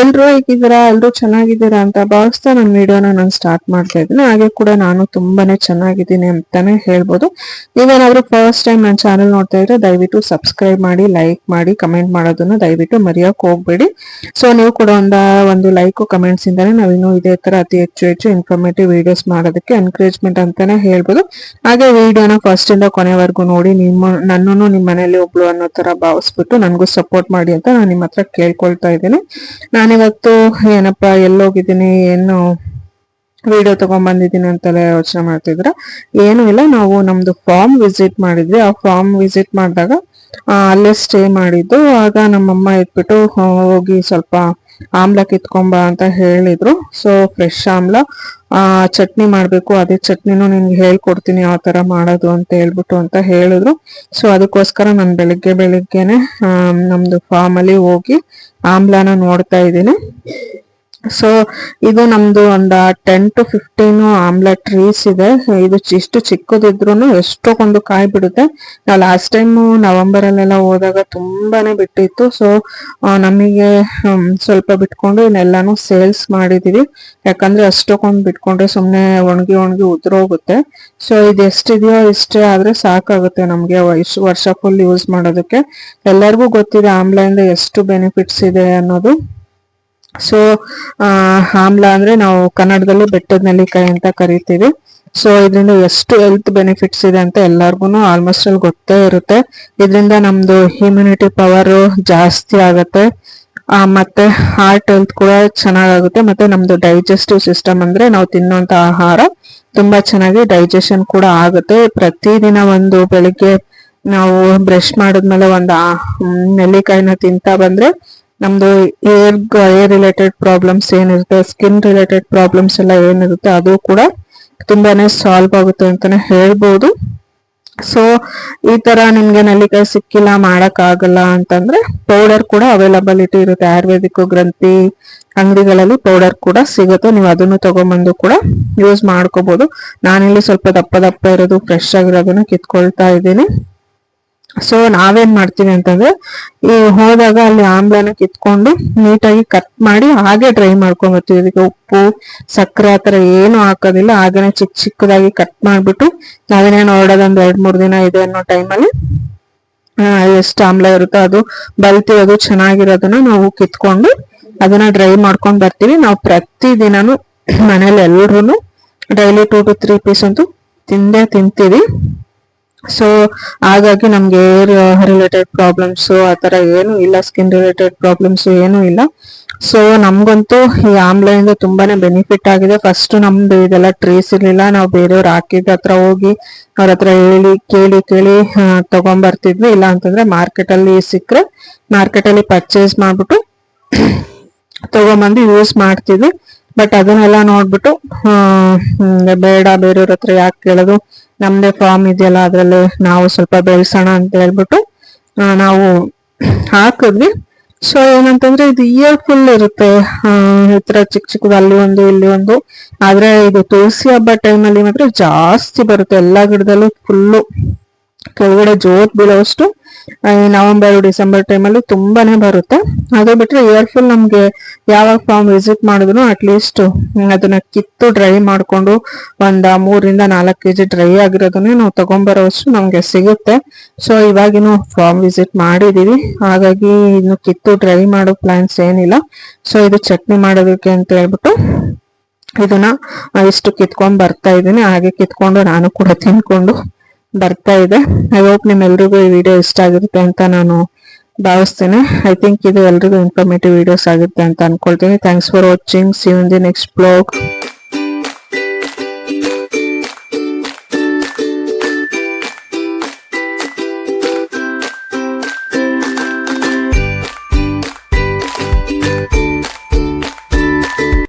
ಎಲ್ರು ಹೇಗಿದ್ದೀರಾ? ಎಲ್ರು ಚೆನ್ನಾಗಿದ್ದೀರಾ ಅಂತ ಭಾವಿಸ್ತಾ ನನ್ನ ವಿಡಿಯೋನ ನಾನು ಸ್ಟಾರ್ಟ್ ಮಾಡ್ತಾ ಇದ್ದೀನಿ. ಹಾಗೆ ಕೂಡ ನಾನು ತುಂಬಾನೇ ಚೆನ್ನಾಗಿದ್ದೀನಿ ಅಂತಾನೆ ಹೇಳ್ಬೋದು. ನೀವೇನಾದ್ರೂ ಫಸ್ಟ್ ಟೈಮ್ ನನ್ನ ಚಾನಲ್ ನೋಡ್ತಾ ಇದ್ರೆ ದಯವಿಟ್ಟು ಸಬ್ಸ್ಕ್ರೈಬ್ ಮಾಡಿ ಲೈಕ್ ಮಾಡಿ ಕಮೆಂಟ್ ಮಾಡೋದನ್ನ ದಯವಿಟ್ಟು ಮರೆಯೋಕೆ ಹೋಗ್ಬೇಡಿ. ಸೊ ನೀವು ಕೂಡ ಒಂದ, ಒಂದು ಲೈಕ್ ಕಮೆಂಟ್ಸ್ ಇಂದಾನೆ ನಾವಿನ್ನು ಇದೇ ತರ ಅತಿ ಹೆಚ್ಚು ಹೆಚ್ಚು ಇನ್ಫಾರ್ಮೇಟಿವ್ ವಿಡಿಯೋಸ್ ಮಾಡೋದಕ್ಕೆ ಎನ್ಕರೇಜ್ಮೆಂಟ್ ಅಂತಾನೆ ಹೇಳ್ಬೋದು. ಹಾಗೆ ವಿಡಿಯೋನ ಫಸ್ಟ್ ಇಂದ ಕೊನೆವರೆಗೂ ನೋಡಿ, ನಿಮ್ಮ, ನನ್ನನ್ನು ನಿಮ್ಮ ಮನೇಲಿ ಒಬ್ಳು ಅನ್ನೋ ತರ ಭಾವಿಸ್ಬಿಟ್ಟು ನನಗೂ ಸಪೋರ್ಟ್ ಮಾಡಿ ಅಂತ ನಾನು ನಿಮ್ಮ ಹತ್ರ ಕೇಳ್ಕೊಳ್ತಾ ಇದ್ದೀನಿ. ನಾನಿವತ್ತು ಏನಪ್ಪ, ಎಲ್ಲೋಗಿದ್ದೀನಿ, ಏನು ವಿಡಿಯೋ ತಗೊಂಡ್ಬಂದಿದ್ದೀನಿ ಅಂತೆಲ್ಲ ಯೋಚನೆ ಮಾಡ್ತಿದ್ರ ಏನು ಇಲ್ಲ, ನಾವು ನಮ್ದು ಫಾರ್ಮ್ ವಿಸಿಟ್ ಮಾಡಿದ್ವಿ. ಆ ಫಾರ್ಮ್ ವಿಸಿಟ್ ಮಾಡಿದಾಗ ಅಲ್ಲೇ ಸ್ಟೇ ಮಾಡಿದ್ದು. ಆಗ ನಮ್ಮಮ್ಮ ಇಟ್ಬಿಟ್ಟು ಹೋಗಿ ಸ್ವಲ್ಪ ಆಮ್ಲ ಕಿತ್ಕೊಂಬ ಅಂತ ಹೇಳಿದ್ರು. ಸೊ ಫ್ರೆಶ್ ಆಮ್ಲ. ಚಟ್ನಿ ಮಾಡ್ಬೇಕು, ಅದೇ ಚಟ್ನಿನೂ ನಿನ್ಗೆ ಹೇಳ್ಕೊಡ್ತೀನಿ ಯಾವ ತರ ಮಾಡೋದು ಅಂತ ಹೇಳ್ಬಿಟ್ಟು ಅಂತ ಹೇಳಿದ್ರು. ಸೊ ಅದಕ್ಕೋಸ್ಕರ ನಾನು ಬೆಳಿಗ್ಗೆ ಬೆಳಿಗ್ಗೆನೆ ನಮ್ದು ಫಾರ್ಮ್ ಅಲ್ಲಿ ಹೋಗಿ ಆಮ್ಲಾನ ನೋಡ್ತಾ ಇದ್ದೀನಿ. ಸೊ ಇದು ನಮ್ದು ಒಂದು ಟೆನ್ ಟು ಫಿಫ್ಟೀನ್ ಆಮ್ಲೆಟ್ ಟ್ರೀಸ್ ಇದೆ. ಇದು ಇಷ್ಟು ಚಿಕ್ಕದಿದ್ರು ಎಷ್ಟೊಂದು ಕಾಯಿ ಬಿಡುತ್ತೆ ನಾವು ಲಾಸ್ಟ್ ಟೈಮ್ ನವೆಂಬರ್ ಅಲ್ಲೆಲ್ಲ ಹೋದಾಗ ತುಂಬಾನೇ ಬಿಟ್ಟಿತ್ತು. ಸೊ ನಮಗೆ ಸ್ವಲ್ಪ ಬಿಟ್ಕೊಂಡು ಇನ್ನೆಲ್ಲಾನು ಸೇಲ್ಸ್ ಮಾಡಿದೀವಿ. ಯಾಕಂದ್ರೆ ಅಷ್ಟಕ್ಕೊಂದು ಬಿಟ್ಕೊಂಡ್ರೆ ಸುಮ್ಮನೆ ಒಣಗಿ ಒಣಗಿ ಉದ್ರೋಗುತ್ತೆ. ಸೊ ಇದು ಎಷ್ಟಿದೆಯೋ ಇಷ್ಟೇ ಆದ್ರೆ ಸಾಕಾಗುತ್ತೆ ನಮ್ಗೆ ವರ್ಷ ಫುಲ್ ಯೂಸ್ ಮಾಡೋದಕ್ಕೆ. ಎಲ್ಲರಿಗೂ ಗೊತ್ತಿದೆ ಆಮ್ಲೆಯಿಂದ ಎಷ್ಟು ಬೆನಿಫಿಟ್ಸ್ ಇದೆ ಅನ್ನೋದು. ಸೊ ಆಮ್ಲ ಅಂದ್ರೆ ನಾವು ಕನ್ನಡದಲ್ಲಿ ಬೆಟ್ಟದ ನೆಲ್ಲಿಕಾಯಿ ಅಂತ ಕರಿತೀವಿ. ಸೊ ಇದರಿಂದ ಎಷ್ಟು ಹೆಲ್ತ್ ಬೆನಿಫಿಟ್ಸ್ ಇದೆ ಅಂತ ಎಲ್ಲಾರ್ಗು ಆಲ್ಮೋಸ್ಟ್ ಅಲ್ಲಿ ಗೊತ್ತೇ ಇರುತ್ತೆ. ಇದರಿಂದ ನಮ್ದು ಇಮ್ಯುನಿಟಿ ಪವರ್ ಜಾಸ್ತಿ ಆಗುತ್ತೆ. ಮತ್ತೆ ಹಾರ್ಟ್ ಹೆಲ್ತ್ ಕೂಡ ಚೆನ್ನಾಗಾಗುತ್ತೆ. ಮತ್ತೆ ನಮ್ದು ಡೈಜೆಸ್ಟಿವ್ ಸಿಸ್ಟಮ್ ಅಂದ್ರೆ ನಾವು ತಿನ್ನುವಂತ ಆಹಾರ ತುಂಬಾ ಚೆನ್ನಾಗಿ ಡೈಜೆಷನ್ ಕೂಡ ಆಗುತ್ತೆ. ಪ್ರತಿದಿನ ಒಂದು ಬೆಳಿಗ್ಗೆ ನಾವು ಬ್ರಷ್ ಮಾಡಿದ್ಮೇಲೆ ಒಂದು ನೆಲ್ಲಿಕಾಯಿನ ತಿಂತಾ ಬಂದ್ರೆ ನಮ್ದು ಏರ್ ಏರ್ ರಿಲೇಟೆಡ್ ಪ್ರಾಬ್ಲಮ್ಸ್ ಏನಿರುತ್ತೆ ಸ್ಕಿನ್ ರಿಲೇಟೆಡ್ ಪ್ರಾಬ್ಲಮ್ಸ್ ಎಲ್ಲ ಏನಿರುತ್ತೆ, ಅದು ಕೂಡ ತುಂಬಾನೇ ಸಾಲ್ವ್ ಆಗುತ್ತೆ ಅಂತಾನೆ ಹೇಳ್ಬೋದು. ಸೊ ಈ ತರ ನಿಮ್ಗೆ ನೆಲ್ಲಿಕಾಯಿ ಸಿಕ್ಕಿಲ್ಲ ಮಾಡಕ್ ಆಗಲ್ಲ ಅಂತಂದ್ರೆ ಪೌಡರ್ ಕೂಡ ಅವೈಲಬಿಲಿಟಿ ಇರುತ್ತೆ. ಆಯುರ್ವೇದಿಕ್ ಗ್ರಂಥಿ, ಅಂಗಡಿಗಳಲ್ಲಿ ಪೌಡರ್ ಕೂಡ ಸಿಗುತ್ತೆ. ನೀವು ಅದನ್ನು ತಗೊಂಬಂದು ಕೂಡ ಯೂಸ್ ಮಾಡ್ಕೋಬಹುದು ನಾನಿಲ್ಲಿ ಸ್ವಲ್ಪ ದಪ್ಪ ದಪ್ಪ ಇರೋದು ಫ್ರೆಶ್ ಆಗಿರೋದನ್ನ ಕಿತ್ಕೊಳ್ತಾ ಇದ್ದೀನಿ. ಸೊ ನಾವೇನ್ ಮಾಡ್ತೀವಿ ಅಂತಂದ್ರೆ, ಈ ಹೋದಾಗ ಅಲ್ಲಿ ಆಮ್ಲನ ಕಿತ್ಕೊಂಡು ನೀಟಾಗಿ ಕಟ್ ಮಾಡಿ ಹಾಗೆ ಡ್ರೈ ಮಾಡ್ಕೊಂಡ್ ಬರ್ತೀವಿ. ಇದಕ್ಕೆ ಉಪ್ಪು, ಸಕ್ಕರೆ ಆತರ ಏನು ಹಾಕೋದಿಲ್ಲ. ಹಾಗೇನೆ ಚಿಕ್ಕ ಚಿಕ್ಕದಾಗಿ ಕಟ್ ಮಾಡ್ಬಿಟ್ಟು ನಾವೇನೇ ಒಂದು ಎರಡ್ ಮೂರ್ ದಿನ ಇದೆ ಅನ್ನೋ ಟೈಮಲ್ಲಿ ಎಷ್ಟು ಆಮ್ಲ ಇರುತ್ತೋ ಅದು ಬಲ್ತಿರೋದು ಚೆನ್ನಾಗಿರೋದನ್ನ ನಾವು ಕಿತ್ಕೊಂಡು ಅದನ್ನ ಡ್ರೈ ಮಾಡ್ಕೊಂಡ್ ಬರ್ತೀವಿ. ನಾವು ಪ್ರತಿ ದಿನಾನು ಮನೇಲಿ ಎಲ್ರು daily two to three piece ಅಂತೂ ತಿಂದೇ ತಿಂತೀವಿ. ಸೊ ಹಾಗಾಗಿ ನಮ್ಗೆ ಏರ್ ರಿಲೇಟೆಡ್ ಪ್ರಾಬ್ಲಮ್ಸ್ ಆತರ ಏನು ಇಲ್ಲ ಸ್ಕಿನ್ ರಿಲೇಟೆಡ್ ಪ್ರಾಬ್ಲಮ್ಸ್ ಏನು ಇಲ್ಲ. ಸೊ ನಮ್ಗಂತೂ ಈ ಆಮ್ಲೆಯಿಂದ ತುಂಬಾನೇ ಬೆನಿಫಿಟ್ ಆಗಿದೆ. ಫಸ್ಟ್ ನಮ್ದು ಇದೆಲ್ಲ ಟ್ರೇಸ್ ಇರ್ಲಿಲ್ಲ. ನಾವು ಬೇರೆಯವ್ರು ಹಾಕಿದ ಹತ್ರ ಹೋಗಿ ಅವ್ರ ಹತ್ರ ಹೇಳಿ, ಕೇಳಿ ಕೇಳಿ ತಗೊಂಡ್ಬರ್ತಿದ್ವಿ ಇಲ್ಲ ಅಂತಂದ್ರೆ ಮಾರ್ಕೆಟ್ ಅಲ್ಲಿ ಸಿಕ್ಕರೆ ಮಾರ್ಕೆಟ್ ಅಲ್ಲಿ ಪರ್ಚೇಸ್ ಮಾಡ್ಬಿಟ್ಟು ತಗೊಂಬಂದು ಯೂಸ್ ಮಾಡ್ತಿದ್ವಿ. ಬಟ್ ಅದನ್ನೆಲ್ಲ ನೋಡ್ಬಿಟ್ಟು ಬೇಡ, ಬೇರೆಯವ್ರ ಹತ್ರ ಯಾಕೆ ಕೇಳೋದು? ನಮ್ದೇ ಫಾರ್ಮ್ ಇದೆಯಲ್ಲ, ಅದರಲ್ಲಿ ನಾವು ಸ್ವಲ್ಪ ಬೆಳೆಸೋಣ ಅಂತ ಹೇಳ್ಬಿಟ್ಟು ನಾವು ಹಾಕಿದ್ವಿ. ಸೊ ಏನಂತಂದ್ರೆ ಇದು ಇಯರ್ ಫುಲ್ ಇರುತ್ತೆ. ಈ ತರ ಚಿಕ್ಕ ಚಿಕ್ಕದು, ಅಲ್ಲಿ ಒಂದು, ಇಲ್ಲಿ ಒಂದು. ಆದ್ರೆ ಇದು ತುಳಸಿ ಹಬ್ಬ ಟೈಮಲ್ಲಿ ಮಾತ್ರ ಜಾಸ್ತಿ ಬರುತ್ತೆ. ಎಲ್ಲಾ ಗಿಡದಲ್ಲೂ ಫುಲ್ಲು ಕೆಳಗಡೆ ಜೋತ್ ಬೀಳೋಷ್ಟು ನವೆಂಬರ್ ಡಿಸೆಂಬರ್ ಟೈಮಲ್ಲಿ ತುಂಬಾನೇ ಬರುತ್ತೆ. ಅದು ಬಿಟ್ರೆ ಇಯರ್ ಫುಲ್ ನಮ್ಗೆ ಯಾವಾಗ ಫಾರ್ಮ್ ವಿಸಿಟ್ ಮಾಡಿದ್ರು ಅಟ್ಲೀಸ್ಟ್ ಅದನ್ನ ಕಿತ್ತು ಡ್ರೈ ಮಾಡ್ಕೊಂಡು ಒಂದು ಮೂರಿಂದ ನಾಲ್ಕು ಕೆಜಿ ಡ್ರೈ ಆಗಿರೋದನ್ನೇ ನಾವು ತಗೊಂಡ್ಬರೋಷ್ಟು ನಮಗೆ ಸಿಗುತ್ತೆ. ಸೊ ಇವಾಗಿನೂ ಫಾರ್ಮ್ ವಿಸಿಟ್ ಮಾಡಿದೀವಿ. ಹಾಗಾಗಿ ಇನ್ನು ಕಿತ್ತು ಡ್ರೈ ಮಾಡೋ ಪ್ಲಾನ್ಸ್ ಏನಿಲ್ಲ. ಸೊ ಇದು ಚಟ್ನಿ ಮಾಡೋದಕ್ಕೆ ಅಂತ ಹೇಳ್ಬಿಟ್ಟು ಇದನ್ನ ಇಷ್ಟು ಕಿತ್ಕೊಂಡ್ ಬರ್ತಾ ಇದ್ದೀನಿ. ಹಾಗೆ ಕಿತ್ಕೊಂಡು ನಾನು ಕೂಡ ತಿನ್ಕೊಂಡು ಬರ್ತಾ ಇದೆ. ಐ ಹೋಪ್ ನಿಮ್ಮೆಲ್ರಿಗೂ ಈ ವಿಡಿಯೋ ಇಷ್ಟ ಆಗಿರುತ್ತೆ ಅಂತ ನಾನು ಭಾವಿಸ್ತೇನೆ. ಐ ಥಿಂಕ್ ಇದು ಎಲ್ರಿಗೂ ಇನ್ಫಾರ್ಮೇಟಿವ್ ವಿಡಿಯೋಸ್ ಆಗುತ್ತೆ ಅಂತ ಅನ್ಕೊಳ್ತೀನಿ. Thanks for watching see in the next blog